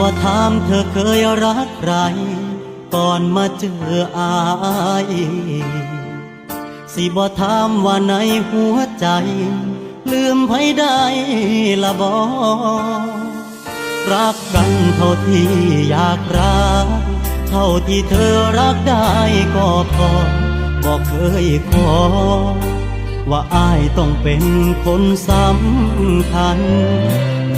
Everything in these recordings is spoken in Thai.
บ่ถามเธอเคยรักใคร ก่อนมาเจออาย สิบ่ถามว่าในหัวใจ ลืมไผได้ละบ่รักกันเท่าที่อยากรัก เท่าที่เธอรักได้ก็พอบอกเคยขอ ว่าอายต้องเป็นคนสำคัญ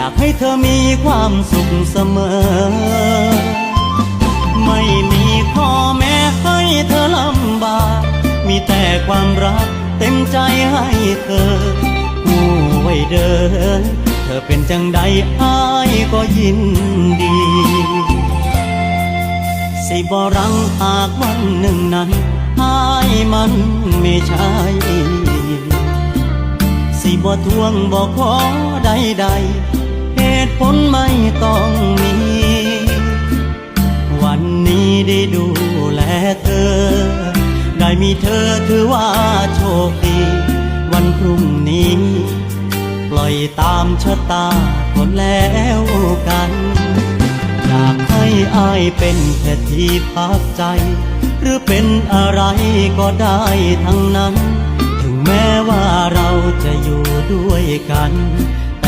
อยากให้เธอมีความสุขเสมอ ไม่มีข้อแม้ให้เธอลำบาก มีแต่ความรักเต็มใจให้เธอผู้ไว้เดิน เธอเป็นจังใดอายก็ยินดี สิบรังหากวันหนึ่งนั้นอายมันไม่ใช่สิบ่ทวงบ่ขอใดๆ เหตุผลไม่ต้องมี วันนี้ได้ดูแลเธอ ได้มีเธอถือว่าโชคดี วันพรุ่งนี้ ปล่อยตามชะตาคนแล้วกันอยากให้อายเป็นแค่ที่พักใจ หรือเป็นอะไรก็ได้ทั้งนั้น ถึงแม้ว่าเราจะอยู่ด้วยกัน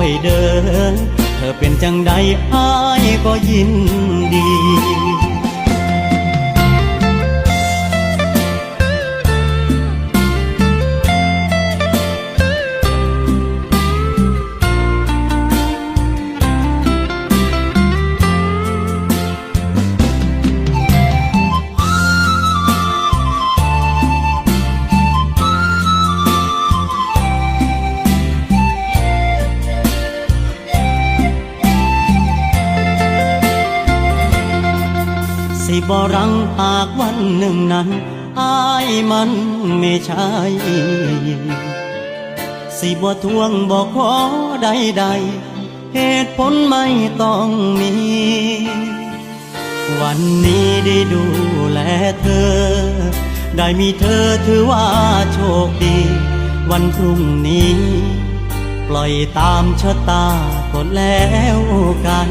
ไว้เดิน เธอเป็นจังใดอายก็ยินดี สิบรังหากวันหนึ่งนั้นอายมันไม่ใช่สิบ่ทวงบ่ขอใดๆเหตุผลไม่ต้องมี วันนี้ได้ดูแลเธอ ได้มีเธอถือว่าโชคดี วันพรุ่งนี้ ปล่อยตามชะตาก็แล้วกัน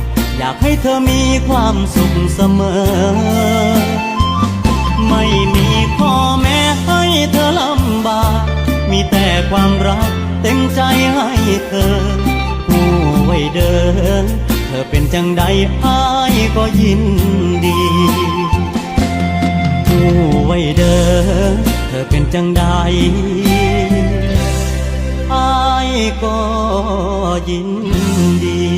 อยากให้เธอมีความสุขเสมอ ไม่มีข้อแม้ให้เธอลำบาก มีแต่ความรักเต็มใจให้เธอผู้ไว้เดิน เธอเป็นจังใดอายก็ยินดีผู้ไว้เดิน เธอเป็นจังใดอายก็ยินดี